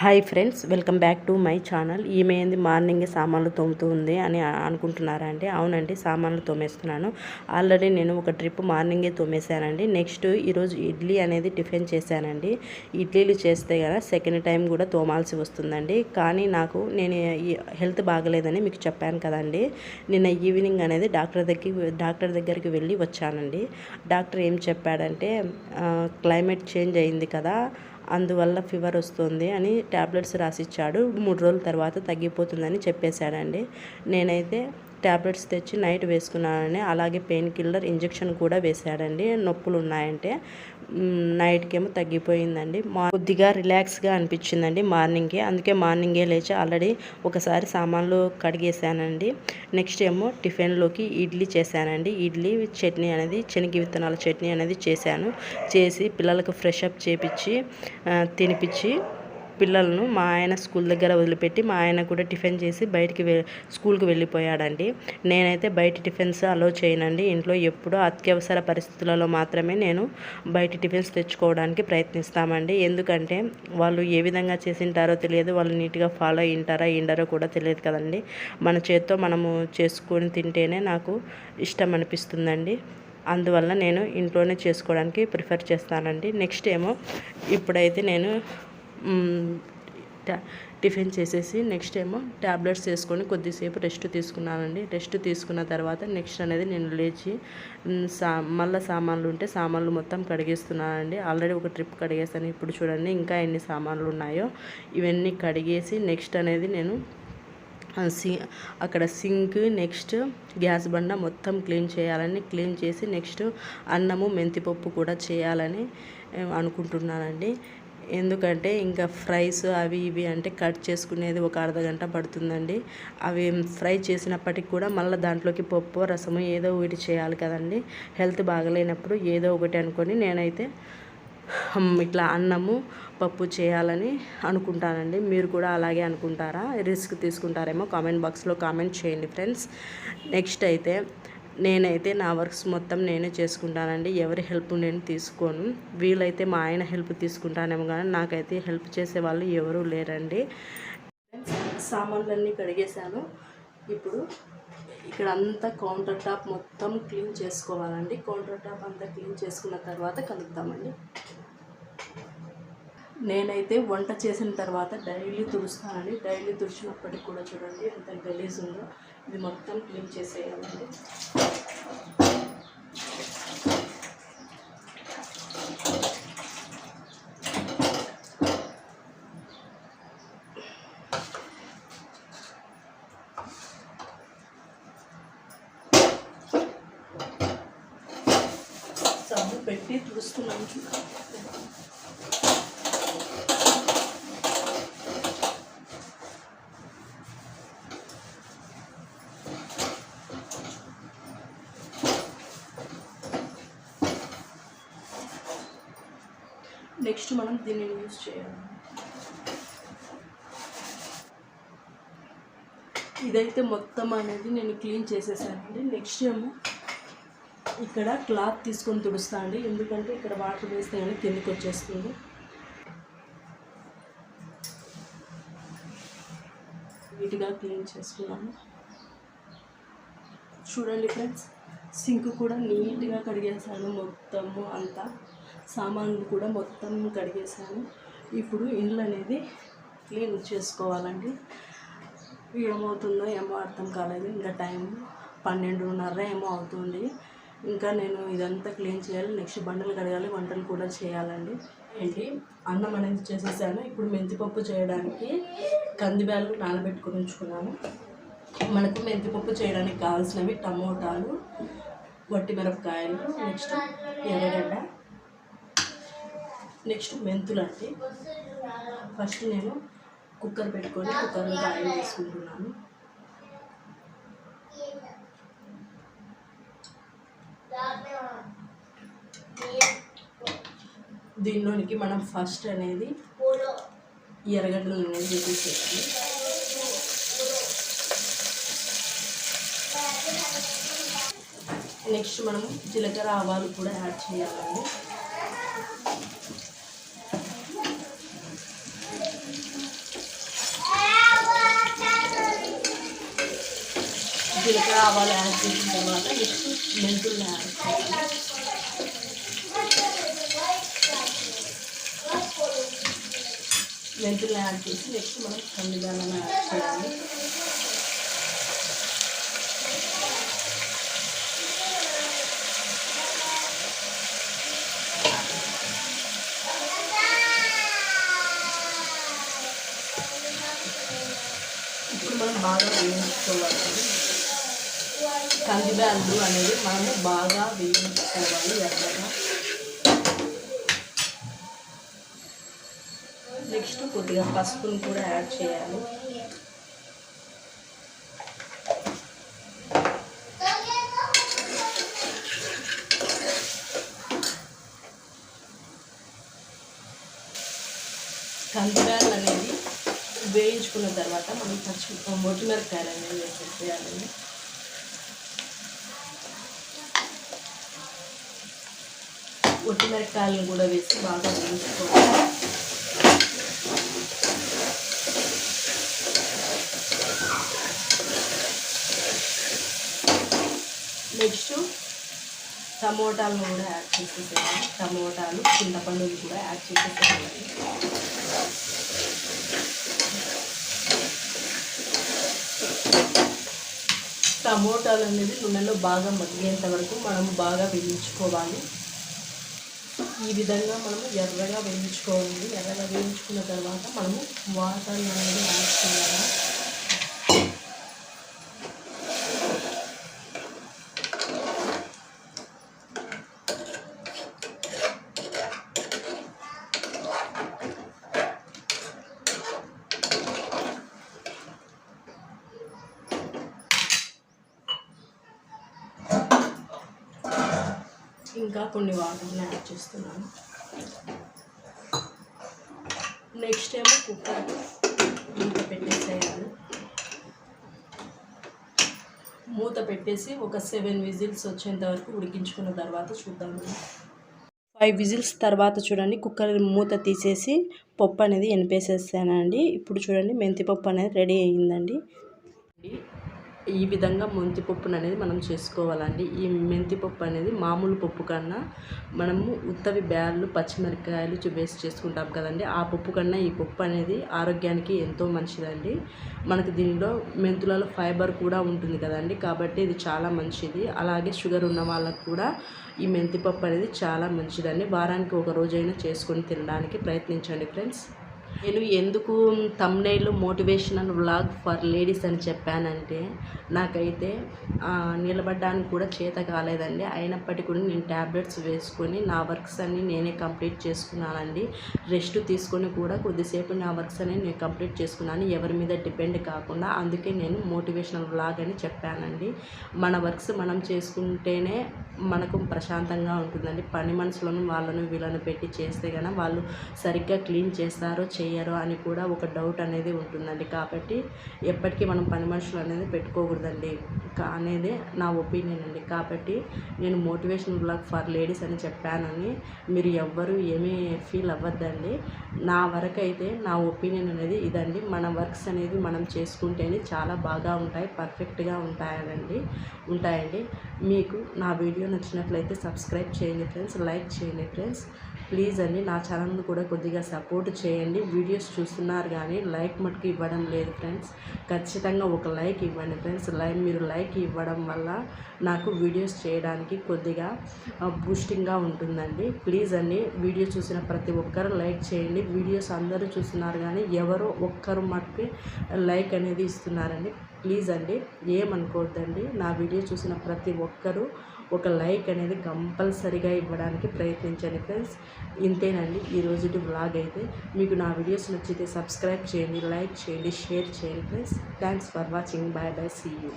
Hi friends welcome back to my channel. ఈమె ఏంది morning సామాన్లు తోముతూ ఉంది అని అనుకుంటున్నారా అండి అవునండి సామాన్లు తోమేస్తున్నాను. ఆల్రెడీ నేను ఒక ట్రిప్ మార్నింగే తోమేశానండి. నెక్స్ట్ ఈరోజు ఇడ్లీ అనేది టిఫిన్ చేశానండి. ఇడ్లీలు చేస్తే కదా సెకండ్ టైం కూడా తోమాల్సి వస్తుందండి. కానీ నాకు నేను ఈ హెల్త్ బాగలేదని మీకు చెప్పాను కదండి. నిన్న ఈవినింగ్ అనేది డాక్టర్ దగ్గరికి డాక్టర్ దగ్గరికి వెళ్ళి వచ్చానండి. డాక్టర్ ఏం చెప్పాడంటే క్లైమేట్ చేంజ్ అయింది కదా అందువల్ల ఫీవర్ వస్తుంది అని ట్యాబ్లెట్స్ రాసిచ్చాడు. మూడు రోజుల తర్వాత తగ్గిపోతుందని చెప్పేశాడండి. నేనైతే ట్యాబ్లెట్స్ తెచ్చి నైట్ వేసుకున్నానని అలాగే పెయిన్ కిల్లర్ ఇంజెక్షన్ కూడా వేశాడండి. నొప్పులు ఉన్నాయంటే నైట్కేమో తగ్గిపోయిందండి. మా కొద్దిగా రిలాక్స్గా అనిపించిందండి మార్నింగ్కి అందుకే మార్నింగే లేచి ఆల్రెడీ ఒకసారి సామాన్లు కడిగేసానండి నెక్స్ట్ ఏమో టిఫిన్లోకి ఇడ్లీ చేశానండి. ఇడ్లీ చట్నీ అనేది శనగ విత్తనాల చట్నీ అనేది చేశాను. చేసి పిల్లలకు ఫ్రెష్ అప్ చేపించి తినిపించి పిల్లలను మా ఆయన స్కూల్ దగ్గర వదిలిపెట్టి మా ఆయన కూడా టిఫిన్ చేసి బయటికి వె స్కూల్కి వెళ్ళిపోయాడండి. నేనైతే బయట టిఫిన్స్ అలో చేయనండి. ఇంట్లో ఎప్పుడూ అత్యవసర పరిస్థితులలో మాత్రమే నేను బయట టిఫిన్స్ తెచ్చుకోవడానికి ప్రయత్నిస్తామండి. ఎందుకంటే వాళ్ళు ఏ విధంగా చేసింటారో తెలియదు. వాళ్ళు నీట్గా ఫాలో అయింటారా ఇంటారో కూడా తెలియదు కదండి. మన చేత్తో మనము చేసుకొని తింటేనే నాకు ఇష్టం అనిపిస్తుందండి. అందువల్ల నేను ఇంట్లోనే చేసుకోవడానికి ప్రిఫర్ చేస్తానండి. నెక్స్ట్ ఏమో ఇప్పుడైతే నేను టిఫిన్ చేసేసి నెక్స్ట్ ఏమో ట్యాబ్లెట్స్ వేసుకొని కొద్దిసేపు రెస్ట్ తీసుకున్నానండి. రెస్ట్ తీసుకున్న తర్వాత నెక్స్ట్ అనేది నేను లేచి సా మళ్ళీ సామాన్లు ఉంటే సామాన్లు మొత్తం కడిగేస్తున్నానండి. ఆల్రెడీ ఒక ట్రిప్ కడిగేసాను ఇప్పుడు చూడండి ఇంకా ఎన్ని సామాన్లు ఉన్నాయో ఇవన్నీ కడిగేసి నెక్స్ట్ అనేది నేను సి అక్కడ సింక్ నెక్స్ట్ గ్యాస్ బండ మొత్తం క్లీన్ చేయాలని క్లీన్ చేసి నెక్స్ట్ అన్నము మెంతిపప్పు కూడా చేయాలని అనుకుంటున్నానండి. ఎందుకంటే ఇంకా ఫ్రైస్ అవి ఇవి అంటే కట్ చేసుకునేది ఒక అర్ధ గంట పడుతుందండి. అవి ఫ్రై చేసినప్పటికి కూడా మళ్ళీ దాంట్లోకి పప్పు రసము ఏదో ఒకటి చేయాలి కదండి. హెల్త్ బాగలేనప్పుడు ఏదో ఒకటి అనుకొని నేనైతే ఇట్లా అన్నము పప్పు చేయాలని అనుకుంటానండి. మీరు కూడా అలాగే అనుకుంటారా? రిస్క్ తీసుకుంటారేమో కామెంట్ బాక్స్లో కామెంట్ చేయండి ఫ్రెండ్స్. నెక్స్ట్ అయితే నేనైతే నా వర్క్స్ మొత్తం నేనే చేసుకుంటానండి. ఎవరి హెల్ప్ నేను తీసుకోను. వీలైతే మా ఆయన హెల్ప్ తీసుకుంటానేమో కానీ నాకైతే హెల్ప్ చేసే వాళ్ళు ఎవరూ లేరండి. సామాన్లన్నీ కడిగేశాను. ఇప్పుడు ఇక్కడ అంతా కౌంటర్ టాప్ మొత్తం క్లీన్ చేసుకోవాలండి. కౌంటర్ టాప్ అంతా క్లీన్ చేసుకున్న తర్వాత కలుద్దామండి. నేనైతే వంట చేసిన తర్వాత డైలీ తుడుస్తానండి డైలీ తుడిచినప్పటికి కూడా చూడండి ఎంత గలీజ్ ఉందో. ఇది మొత్తం క్లీన్ చేసేయాలండి. సబ్బు పెట్టి తుడుస్తున్నాను చూడండి. నెక్స్ట్ మనం దీన్ని యూజ్ చేయాలి. ఇదైతే మొత్తం అనేది నేను క్లీన్ చేసేసానండి. నెక్స్ట్ ఏమో ఇక్కడ క్లాత్ తీసుకొని తుడుస్తా అండి. ఎందుకంటే ఇక్కడ వాటర్ వేస్తే కానీ కిందకి వచ్చేస్తుంది. నీట్గా క్లీన్ చేసుకున్నాను చూడండి ఫ్రెండ్స్ సింక్ కూడా నీట్గా కడిగేసాను మొత్తము అంతా. సామాన్లు కూడా మొత్తం కడిగేసాను ఇప్పుడు ఇండ్లు అనేది క్లీన్ చేసుకోవాలండి. ఏమవుతుందో ఏమో అర్థం కాలేదు. ఇంకా టైం పన్నెండున్నర ఏమో అవుతుంది. ఇంకా నేను ఇదంతా క్లీన్ చేయాలి. నెక్స్ట్ బండలు కడగాలి. వంటలు కూడా చేయాలండి. ఏంటి? అన్నం అనేది చేసేసాను. ఇప్పుడు మెంతిపప్పు చేయడానికి కందిబ్యాలు నానబెట్టుకుని ఉంచుకున్నాను. మనకు మెంతిపప్పు చేయడానికి కావాల్సినవి టమోటాలు వట్టి మిరపకాయలు నెక్స్ట్ ఎర్రగడ్డ. నెక్స్ట్ మెంతులు అండి ఫస్ట్ నేను కుక్కర్ పెట్టుకొని కుక్కర్లో ఆయిల్ వేసుకుంటున్నాను. దీనిలోనికి మనం ఫస్ట్ అనేది ఎర్రగడ్డలు అనేది వేసేసేయాలి నెక్స్ట్ మనం జీలకర్ర ఆవాలు కూడా యాడ్ చేయాలండి. జీలకర్ర ఆవాలు యాడ్ చేసిన తర్వాత నెక్స్ట్ మెంతులు యాడ్ చేయాలి. మెంతులు యాడ్ చేసి నెక్స్ట్ మనం కందిదానం యాడ్ చేయాలి. ఇప్పుడు మనం బాగా వేయించుకోవాలి. కందిబ్యాళ్ళు అనేది మనము బాగా వేయించుకోవాలి ఎర్రగా. నెక్స్ట్ కొద్దిగా పసుపును కూడా యాడ్ చేయాలి. కందిబ్యాళ్ళు అనేది వేయించుకున్న తర్వాత మనం పచ్చి మొట్టిమిరపకాయలు అనేది వేసేయాలండి ఒట్టిమిరపకాయలను కూడా వేసి బాగా వేయించుకోవాలి నెక్స్ట్ టమోటాలను కూడా యాడ్ చేసేసేయాలి టమోటాలు చింతపండుని కూడా యాడ్ చేసేసేయాలి టమోటాలు అనేది నూనెలో బాగా మగ్గేంత వరకు మనం బాగా వేయించుకోవాలి. ఈ విధంగా మనము ఎర్రగా వేయించుకోవాలి. ఎర్రగా వేయించుకున్న తర్వాత మనము వాటర్ అనేది యాడ్ చేయాలి ఇంకా కొన్ని వాటర్ని యాడ్ చేస్తున్నాను. నెక్స్ట్ ఏమో కుక్కర్ మూత పెట్టేసేయాలి. మూత పెట్టేసి ఒక సెవెన్ విజిల్స్ వచ్చేంత వరకు ఉడికించుకున్న తర్వాత చూద్దాము ఫైవ్ విజిల్స్ తర్వాత చూడండి కుక్కర్ మూత తీసేసి పప్పు అనేది ఎనిపేసేసానండి. ఇప్పుడు చూడండి మెంతి పప్పు అనేది రెడీ అయ్యిందండి. ఈ విధంగా మెంతి అనేది మనం చేసుకోవాలండి. ఈ మెంతి పప్పు అనేది మామూలు పప్పు కన్నా మనము ఉత్తవి బ్యాళ్ళు పచ్చిమిరపకాయలు వేసి చేసుకుంటాం కదండి. ఆ పప్పు కన్నా ఈ పప్పు అనేది ఆరోగ్యానికి ఎంతో మంచిదండి. మనకు దీనిలో మెంతులలో ఫైబర్ కూడా ఉంటుంది కదండి. కాబట్టి ఇది చాలా మంచిది. అలాగే షుగర్ ఉన్న వాళ్ళకు కూడా ఈ మెంతి పప్పు అనేది చాలా మంచిదండి. వారానికి ఒక రోజైనా చేసుకొని తినడానికి ప్రయత్నించండి ఫ్రెండ్స్. నేను ఎందుకు thumbnail motivational vlog for ladies అని చెప్పానంటే నాకైతే నిలబడడానికి కూడా చేత కాలేదండి. అయినప్పటికీ కూడా నేను ట్యాబ్లెట్స్ వేసుకొని నా వర్క్స్ అన్నీ నేనే కంప్లీట్ చేసుకున్నానండి. రెస్ట్ తీసుకొని కూడా కొద్దిసేపు నా వర్క్స్ అనేవి నేను కంప్లీట్ చేసుకున్నాను. ఎవరి మీద డిపెండ్ కాకుండా అందుకే నేను మోటివేషనల్ వ్లాగ్ అని చెప్పానండి. మన వర్క్స్ మనం చేసుకుంటేనే మనకు ప్రశాంతంగా ఉంటుందండి. పని మనుషులను వాళ్ళను వీళ్ళను పెట్టి చేస్తే కనుక వాళ్ళు సరిగ్గా క్లీన్ చేస్తారో చేయరో అని కూడా ఒక డౌట్ అనేది ఉంటుందండి. కాబట్టి ఎప్పటికీ మనం పని మనుషులు అనేది పెట్టుకోకూడదండి. అనేది నా ఒపీనియన్ అండి. కాబట్టి నేను మోటివేషన్ బ్లాగ్ ఫర్ లేడీస్ అని చెప్పానని మీరు ఎవ్వరూ ఏమీ ఫీల్ అవ్వద్దండి. నా వరకు అయితే నా ఒపీనియన్ అనేది ఇదండి. మన వర్క్స్ అనేది మనం చేసుకుంటేనే చాలా బాగా ఉంటాయి పర్ఫెక్ట్గా ఉంటాయండి ఉంటాయండి. మీకు నా వీడియో నచ్చినట్లయితే సబ్స్క్రైబ్ చేయండి ఫ్రెండ్స్ లైక్ చేయండి ఫ్రెండ్స్ ప్లీజ్ అండి నా ఛానల్ని కూడా కొద్దిగా సపోర్ట్ చేయండి. వీడియోస్ చూస్తున్నారు కానీ లైక్ మటుకు ఇవ్వడం లేదు ఫ్రెండ్స్. ఖచ్చితంగా ఒక లైక్ ఇవ్వండి ఫ్రెండ్స్. లైక్ మీరు లైక్ ఇవ్వడం వల్ల నాకు వీడియోస్ చేయడానికి కొద్దిగా బూస్టింగ్గా ఉంటుందండి. ప్లీజ్ అండి వీడియో చూసిన ప్రతి ఒక్కరు లైక్ చేయండి. వీడియోస్ అందరూ చూస్తున్నారు కానీ ఎవరో ఒక్కరు మటుకు లైక్ అనేది ఇస్తున్నారండి. ప్లీజ్ అండి ఏమనుకోవద్దండి. నా వీడియో చూసిన ప్రతి ఒక్కరూ ఒక లైక్ అనేది కంపల్సరీగా ఇవ్వడానికి ప్రయత్నించండి ఫ్రెండ్స్. ఇంతేనండి ఈ రోజుటి బ్లాగ్ అయితే. మీకు నా వీడియోస్ నచ్చితే సబ్స్క్రైబ్ చేయండి లైక్ చేయండి షేర్ చేయండి friends. Thanks for watching bye bye see you